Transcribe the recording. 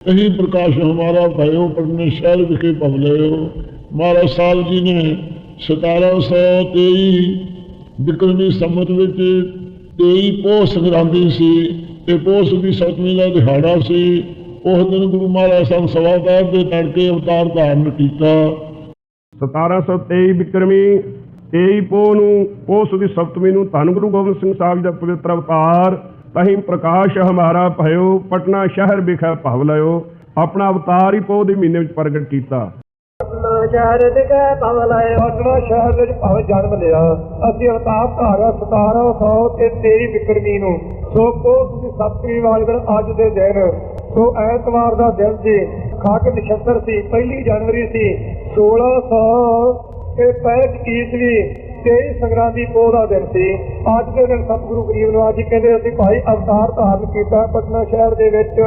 कहीं प्रकाश हमारा भयो पढ़ने शहर विखे पवलयो महाराज साहब जी ने सतारह सौ तेई ਵਿਕਰਮੀ ਸੰਮਤ ਵਿੱਚ 23 ਪੋਹ ਸੰਗਰਾਂਦੀ ਸੀ ਤੇ ਪੋਸ ਦੀ ਸਤਵੀਂ ਦਾ ਦਿਹਾੜਾ ਸੀ ਉਸ ਦਿਨ ਗੁਰੂ ਮਹਾਰਾਜ ਸਾਹਿਬ ਸਵਾਦਾਰ ਦੇ ਤੜਕੇ ਅਵਤਾਰ ਧਾਰਨ ਕੀਤਾ 1723 ਬਿਕਰਮੀ 23 ਪੋਹ ਨੂੰ ਪੋਸ ਦੀ ਸਪਤਮੀ ਨੂੰ ਧੰਨ ਗੁਰੂ ਗੋਬਿੰਦ ਸਿੰਘ ਸਾਹਿਬ ਜੀ ਦਾ ਪਵਿੱਤਰ ਅਵਤਾਰ ਤਹੀਂ ਪ੍ਰਕਾਸ਼ ਹਮਾਰਾ ਭਇਓ, ਪਟਨਾ ਸ਼ਹਿਰ ਵਿਖੇ ਭਵ ਲਿਓ ਆਪਣਾ ਅਵਤਾਰ ਹੀ ਪੋਹ ਦੇ ਮਹੀਨੇ ਵਿੱਚ ਪ੍ਰਗਟ ਕੀਤਾ। ਸ਼ਹਿਰ ਦੇ ਕੈ ਪਵਲਾਏ ਪਟਨਾ ਸ਼ਹਿਰ ਵਿੱਚ ਭਵ ਜਨਮ ਲਿਆ। ਅਸੀਂ ਅਵਤਾਰ ਧਾਰਿਆ 1723 ਬਿਕਰਮੀ ਨੂੰ। ਸੋ ਕੋਸ ਤੁਸੀਂ ਸਤਿ ਵਾਲੇ ਦਿਨ ਅੱਜ ਦੇ ਦਿਨ। ਸੋ ਐਤਵਾਰ ਦਾ ਦਿਨ ਸੀ। ਖਾਕ ਨਛੱਤਰ ਸੀ, ਪਹਿਲੀ ਜਨਵਰੀ ਸੀ। 1600 ਤੇ 65 ਈਸਵੀ 23 ਸੰਗਰਾਂਦੀ ਪੋਹ ਦਾ ਦਿਨ ਸੀ। ਅੱਜ ਦੇ ਦਿਨ ਸਤਿਗੁਰੂ ਗਰੀਬ ਨਵਾਜ ਜੀ ਕਹਿੰਦੇ ਅਸੀਂ ਭਾਈ ਅਵਤਾਰ ਧਾਰਨ ਕੀਤਾ ਪਟਨਾ ਸ਼ਹਿਰ ਦੇ ਵਿੱਚ।